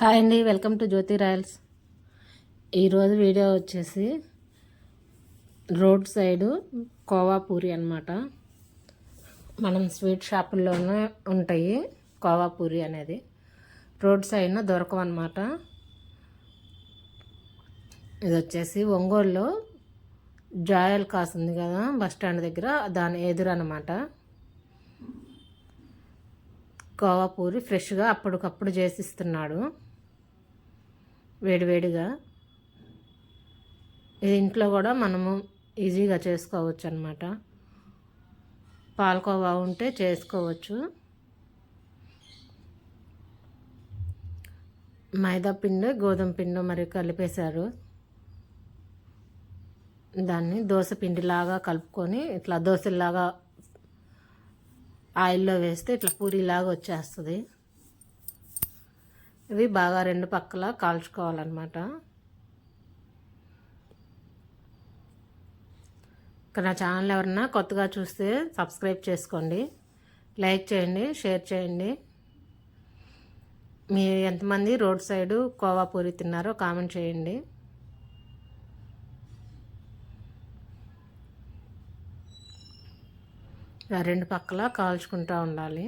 Hi అండి welcome to Jyothi Royals. ఈరోజు video వచ్చేసి రోడ్ సైడు కోవా పూరి అనమాట మనం స్వీట్ షాపుల్లోనే ఉంటాయి కోవా పూరి అనేది. రోడ్ సైడ్న దొరకవన్నమాట ఇది వచ్చేసి ఒంగోలులో జాయల్ కాస్ ఉంది కదా బస్ స్టాండ్ దగ్గర దాని ఎదురు అనమాట కోవా పూరి ఫ్రెష్గా అప్పటికప్పుడు చేసిస్తున్నాడు. వేడివేడిగా. ఇది ఇంట్లో కూడా మనము ఈజీగా చేసుకోవచ్చు అనమాట పాలకోవా ఉంటే చేసుకోవచ్చు. మైదా పిండి గోధుమ పిండి మరి కలిపేశారు. దాన్ని దోశ పిండిలాగా కలుపుకొని ఇట్లా దోశలాగా ఆయిల్లో వేస్తే ఇట్లా పూరిలాగా వచ్చేస్తుంది. ఇవి బాగా రెండు పక్కల కాల్చుకోవాలన్నమాట. ఇక్కడ నా ఛానల్ ఎవరన్నా కొత్తగా చూస్తే సబ్స్క్రైబ్ చేసుకోండి. లైక్ చేయండి షేర్ చేయండి. మీ ఎంతమంది రోడ్ సైడు కోవా పూరి తిన్నారో కామెంట్ చేయండి. రెండు పక్కల కాల్చుకుంటూ ఉండాలి.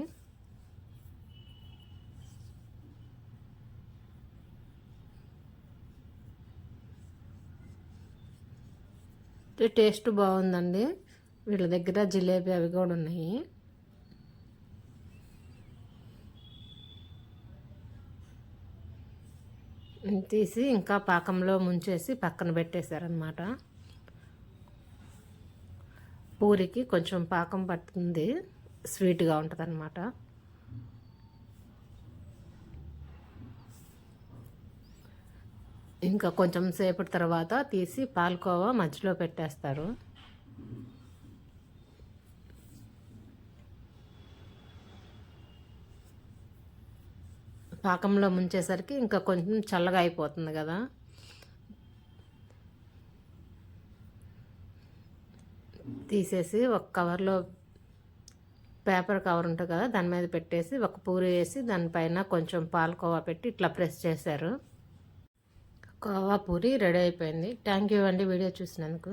టేస్ట్ బాగుందండి. వీళ్ళ దగ్గర జిలేబీ అవి కూడా ఉన్నాయి. తీసి ఇంకా పాకంలో ముంచేసి పక్కన పెట్టేశారనమాట పూరికి కొంచెం పాకం పడుతుంది. స్వీట్గా ఉంటుంది ఇంకా కొంచెం సేపటి తర్వాత తీసి పాలకోవా మధ్యలో పెట్టేస్తారు. పాకంలో ముంచేసరికి ఇంకా కొంచెం చల్లగా అయిపోతుంది కదా. తీసేసి ఒక కవర్లో పేపర్ కవర్ ఉంటుంది కదా దాని మీద పెట్టేసి ఒక పూరి వేసి దానిపైన కొంచెం పాలకోవా పెట్టి ఇట్లా ప్రెస్ చేశారు. కోవా పూరి రెడీ అయిపోయింది. థ్యాంక్ యూ అండి వీడియో చూసినందుకు.